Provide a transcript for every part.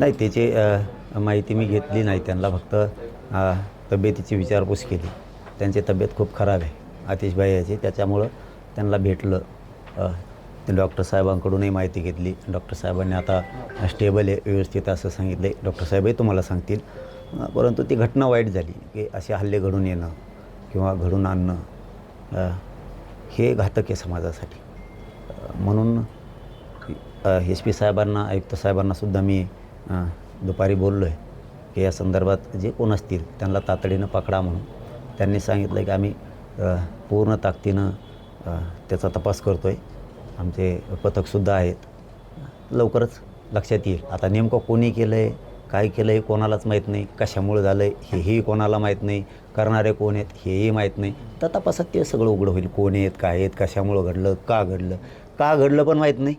नाही त्याची माहिती मी घेतली नाही. त्यांना फक्त तब्येतीची विचारपूस केली. त्यांची तब्येत खूप खराब आहे आतिशभाई याची. त्याच्यामुळं त्यांना भेटलं. ते डॉक्टर साहेबांकडूनही माहिती घेतली. डॉक्टर साहेबांनी आता स्टेबल आहे व्यवस्थित असं सांगितलं आहे डॉक्टर साहेबही तुम्हाला सांगतील. परंतु ती घटना वाईट झाली की असे हल्ले घडून येणं किंवा घडून आणणं हे घातक आहे समाजासाठी. म्हणून एस पी साहेबांना आयुक्त साहेबांनासुद्धा मी दुपारी बोललो आहे की या संदर्भात जे कोण असतील त्यांना तातडीनं पकडा म्हणून. त्यांनी सांगितलं की आम्ही पूर्ण ताकदीनं त्याचा तपास करतो आहे आमचे पथकसुद्धा आहेत. लवकरच लक्षात येईल. आता नेमकं कोणी केलं आहे काय केलं आहे कोणालाच माहीत नाही. कशामुळे झालं आहे हेही कोणाला माहीत नाही. करणारे कोण आहेत हेही माहीत नाही. तर तपासात ते सगळं उघडं होईल. कोण आहेत काय आहेत कशामुळं घडलं का घडलं? का घडलं पण माहीत नाही.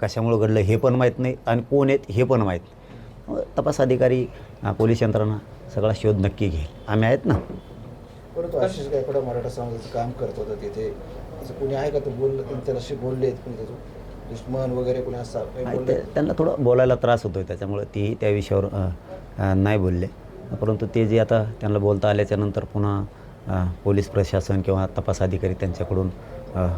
कशामुळं घडलं हे पण माहीत नाही. आणि कोण आहेत हे पण माहीत नाही. तपास अधिकारी पोलीस यंत्रणा सगळा शोध नक्की घेईल. आम्ही आहेत ना? परंतु आशिष गायकवाड मराठा समाजाचं काम करत होतं तिथे? असं कोणी आहे का तो तुम्ही त्याला बोलले कोणी त्याचं? दुश्मन वगैरे कोणी असं ते- त्यांना थोडं बोलायला त्रास होतो त्याच्यामुळे तेही त्या विषयावर नाही बोलले. परंतु ते जे आता त्यांना बोलता आल्याच्यानंतर पुन्हा पोलीस प्रशासन किंवा तपास अधिकारी त्यांच्याकडून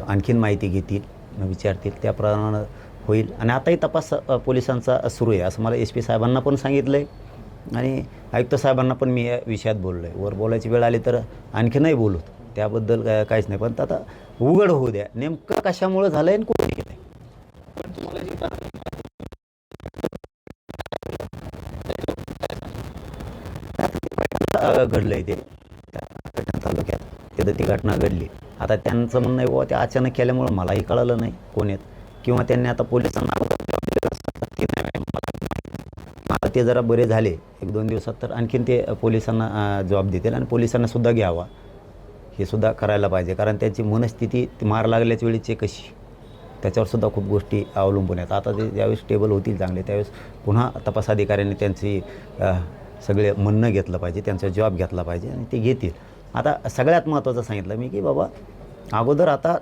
आणखीन माहिती घेतील विचारतील. त्याप्रमाणे होईल. आणि आताही तपास पोलिसांचा सुरू आहे. असं मला एस पी साहेबांना पण सांगितलं आहे आणि आयुक्त साहेबांना पण मी या विषयात बोललो आहे वर बोलायची वेळ आली तर आणखीनही बोलू. त्याबद्दल काय काहीच नाही. पण आता उघड होऊ द्या. नेमकं कशामुळं झालं आहे आणि कोणी केलं आहे घडलं आहे ते. त्या तालुक्यात. तिथं ती घटना घडली. आता त्यांचं म्हणणं आहे बाबा ते अचानक केल्यामुळं मलाही कळालं नाही. कोण आहेत? किंवा त्यांनी आता पोलिसांना की नाही आता ते जरा बरे झाले एक दोन दिवसात तर आणखीन ते पोलिसांना जबाब देतील आणि पोलिसांना सुद्धा घ्यावा. हे सुद्धा करायला पाहिजे. कारण त्यांची मनस्थिती ती मार लागल्याच्या वेळीची कशी? त्याच्यावर सुद्धा खूप गोष्टी अवलंबून आहेत. आता ते ज्यावेळेस स्टेबल होतील चांगले त्यावेळेस पुन्हा तपासाधिकाऱ्यांनी त्यांची सगळे म्हणणं घेतलं पाहिजे त्यांचा जॉब घेतला पाहिजे आणि ते घेतील. आता सगळ्यात महत्त्वाचं सांगितलं मी की बाबा अगोदर आता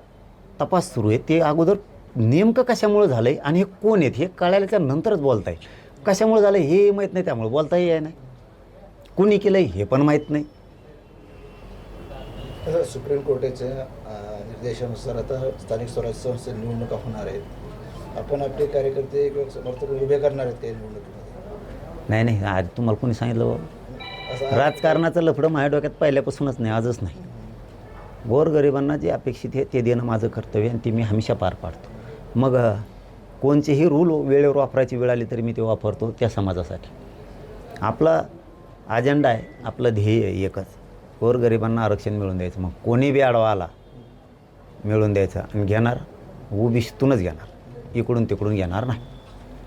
तपास सुरू आहे. ते अगोदर नेमकं कशामुळे झालं आहे आणि हे कोण आहेत हे कळाल्याच्या नंतरच बोलताय कशामुळे झालं हे माहीत नाही त्यामुळे बोलताही आहे नाही. कुणी केलं हे पण माहीत नाही. सुप्रीम कोर्टाच्या निर्देशानुसार आता स्थानिक स्वराज्य संस्थे निवडणुका होणार आहेत. आपण आपले कार्यकर्ते किंवा समर्थक उभे करणार आहेत काही निवडणुकीमध्ये. नाही नाही आज तुम्हाला कोणी सांगितलं. राजकारणाचं लफडं माझ्या डोक्यात पहिल्यापासूनच नाही आजच नाही. गोरगरिबांना जे अपेक्षित आहे ते देणं माझं कर्तव्य आणि ते मी हमेशा पार पाडतो. मग कोणचेही कोणतेही रूल वेळेवर वापरायची वेळ आली तरी मी ते वापरतो त्या समाजासाठी. आपला अजेंडा आहे आपलं ध्येय आहे एकच. गोरगरिबांना आरक्षण मिळून द्यायचं. मग कोणी बी आडवा आला मिळून द्यायचं आणि घेणार ओबीसीतूनच घेणार. इकडून तिकडून घेणार नाही.